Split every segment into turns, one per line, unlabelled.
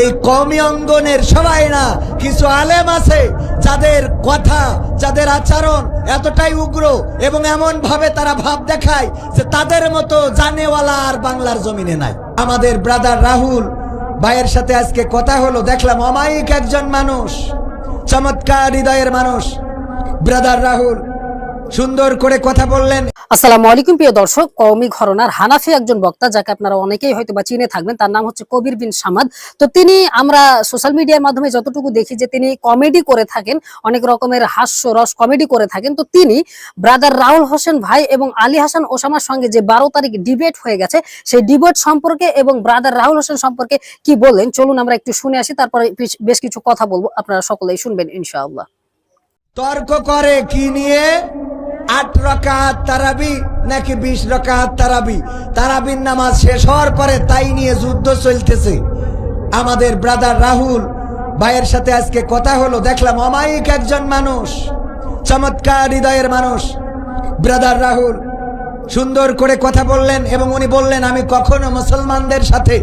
এই কমি অঙ্গনের সবাই না, কিছু আলেম আছে যাদের কথা, যাদের আচরণ এতটাই উগ্র এবং এমন ভাবে তারা ভাব দেখায় যে তাদের মতো জানেওয়ালা আর বাংলার জমিনে নাই। আমাদের ব্রাদার রাহুল ভাইয়ের সাথে আজকে কথা হলো, দেখলাম অমায়িক একজন মানুষ, চমৎকার হৃদয়ের মানুষ। ব্রাদার রাহুল সুন্দর করে কথা বললেন।
আসসালামু আলাইকুম প্রিয় দর্শক কওমি ঘরনার হানাফি একজন বক্তা যাকে আপনারা অনেকেই হয়তো বা চিনে থাকবেন তার নাম হচ্ছে কবির বিন সামাদ। তো তিনি আমরা সোশ্যাল মিডিয়ার মাধ্যমে যতটুকু দেখি যে তিনি কমেডি করে থাকেন অনেক রকমের হাস্য রস কমেডি করে থাকেন। তো তিনি ব্রাদার রাহুল হোসেন ভাই এবং আলী হাসান ওসামার সঙ্গে যে বারো তারিখ ডিবেট হয়ে গেছে সেই ডিবেট সম্পর্কে এবং ব্রাদার রাহুল হোসেন সম্পর্কে কি বললেন চলুন আমরা একটু শুনে আসি তারপরে বেশ- বেশ কিছু কথা বলব আপনারা সকলেই শুনবেন ইনশাআল্লাহ।
তর্ক করে কি নিয়ে? আট রকাত তারাবি নাকি বিশ রকাত তারাবি? তারাবির নামাজ শেষ হওয়ার পরে তাই নিয়ে যুদ্ধ চলতেছে। আমাদের ব্রাদার রাহুল ভাইয়ের সাথে আজকে কথা হলো। দেখলাম অমায়িক একজন মানুষ, চমৎকার হৃদয়ের মানুষ। ব্রাদার রাহুল সুন্দর করে কথা বললেন এবং উনি বললেন, আমি কখনো মুসলমানদের সাথে,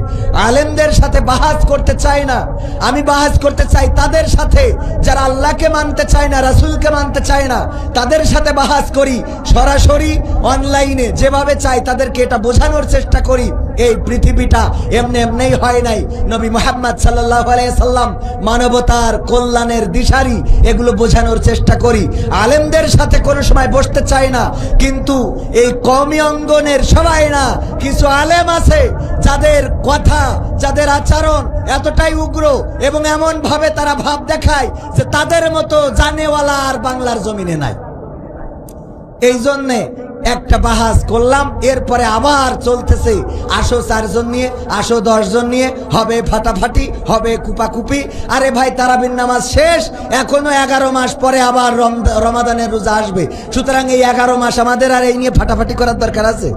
আলেমদের সাথে বাহাজ করতে চাই না। আমি বাহাজ করতে চাই তাদের সাথে। যারা আল্লাহকে মানতে চায় না, রাসুলকে মানতে চায় না, তাদের সাথে বাহাজ করি। সরাসরি অনলাইনে যেভাবে চাই তাদেরকে এটা বোঝানোর চেষ্টা করি। এই পৃথিবীটা এমনি এমনি হয় নাই। নবী মোহাম্মদ সাল্লাহ সাল্লাম মানবতার কল্যাণের দিশারি এগুলো বোঝানোর চেষ্টা করি। আলেমদের সাথে কোনো সময় বসতে চাই না, কিন্তু এই কমি অঙ্গনের সবাই না, কিছু আলেম আছে যাদের কথা, যাদের আচরণ এতটাই উগ্র এবং এমন ভাবে তারা ভাব দেখায় যে তাদের মতো জানেওয়ালা আর বাংলার জমিনে নাই। এই জন্যে একটা বাহাজ করলাম, এরপরে আবার চলতেছে। আসো চারজন নিয়ে, আসো দশজন নিয়ে, হবে ফাটাফাটি, হবে কুপাকুপি। আরে ভাই তারাবিন নামাজ শেষ, এখনও এগারো মাস পরে আবার রমদ- রমাদানের রোজা আসবে। সুতরাং এই এগারো মাস আমাদের আর এই নিয়ে ফাটাফাটি করার দরকার আছে।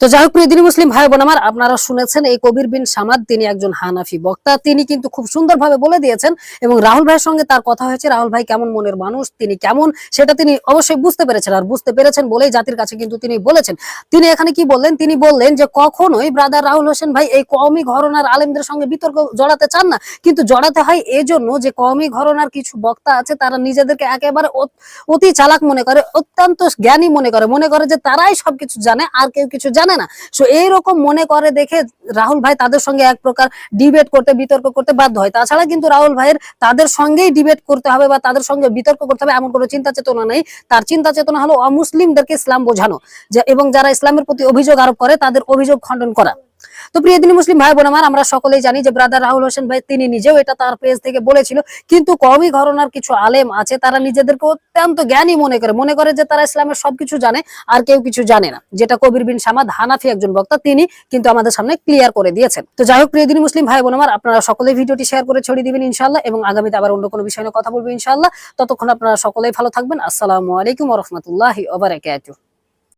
তো যাই হোক, প্রিয় দিনী মুসলিম, ভাই বোন আমার, আপনারা শুনেছেন এই কবির বিন সামাদ, তিনি একজন হানাফি বক্তা। তিনি কিন্তু খুব সুন্দরভাবে বলে দিয়েছেন এবং রাহুল ভাইয়ের সঙ্গে তার কথা হয়েছে, রাহুল ভাই কেমন মনের মানুষ, তিনি কেমন, সেটা তিনি অবশ্যই বুঝতে পেরেছেন আর বুঝতে পেরেছেন বলেই জাতির কাছে কিন্তু তিনি বলেছেন। তিনি এখানে কি বললেন? তিনি বললেন যে, কখনোই ব্রাদার রাহুল হোসেন ভাই এই কওমি ঘরনার আলেমদের সঙ্গে বিতর্ক জড়াতে চান না। কিন্তু জড়াতে হয় এজন্য যে, কওমি ঘরনার কিছু বক্তা আছে, তারা নিজেদেরকে একেবারে অতি চালাক মনে করে, অত্যন্ত জ্ঞানী মনে করে। মনে করে যে, তারাই সবকিছু জানে, আর কেউ কিছু জানে না? সো এইরকম মনে করে দেখে রাহুল ভাই তাদের সঙ্গে এক প্রকার ডিবেট করতে, বিতর্ক করতে বাধ্য হয়। তাছাড়া কিন্তু রাহুল ভাইয়ের তাদের সঙ্গেই ডিবেট করতে হবে বা তাদের সঙ্গে বিতর্ক করতে হবে এমন কোনো চিন্তা চেতনা নেই। তার চিন্তা চেতনা হলো অমুসলিমদেরকে ইসলাম বোঝানো। এবং যারা ইসলামের প্রতি অভিযোগ আরোপ করে, তাদের অভিযোগ খণ্ডন করা। তো প্রিয় দিনী মুসলিম ভাই বোন আমার সকলেই জানি যে ব্রাদার রাহুল হোসেন ভাই, তিনি নিজেও এটা তার পেজ থেকে বলেছিল। কিন্তু কমই ঘরনার কিছু আলেম আছে, তারা নিজেদেরকে অত্যন্ত জ্ঞানী মনে করে। মনে করে যে তারা ইসলামের সবকিছু জানে, আর কেউ কিছু জানে না। যেটা কবির বিন সামাদ হানাফি একজন বক্তা, তিনি কিন্তু আমাদের সামনে ক্লিয়ার করে দিয়েছেন। তো যাই হোক, প্রিয় দিনী মুসলিম ভাই বোন আমার, আপনারা সকলেই ভিডিওটি শেয়ার করে ছড়িয়ে দিবেন ইনশাল্লাহ এবং আগামীতে আবার অন্য কোনো বিষয় নিয়ে কথা বলব ইনশাল্লাহ ততক্ষণ আপনারা সকলেই ভালো থাকবেন। আসসালামু আলাইকুম রহমতুল্লাহি ওবারাকাতুহ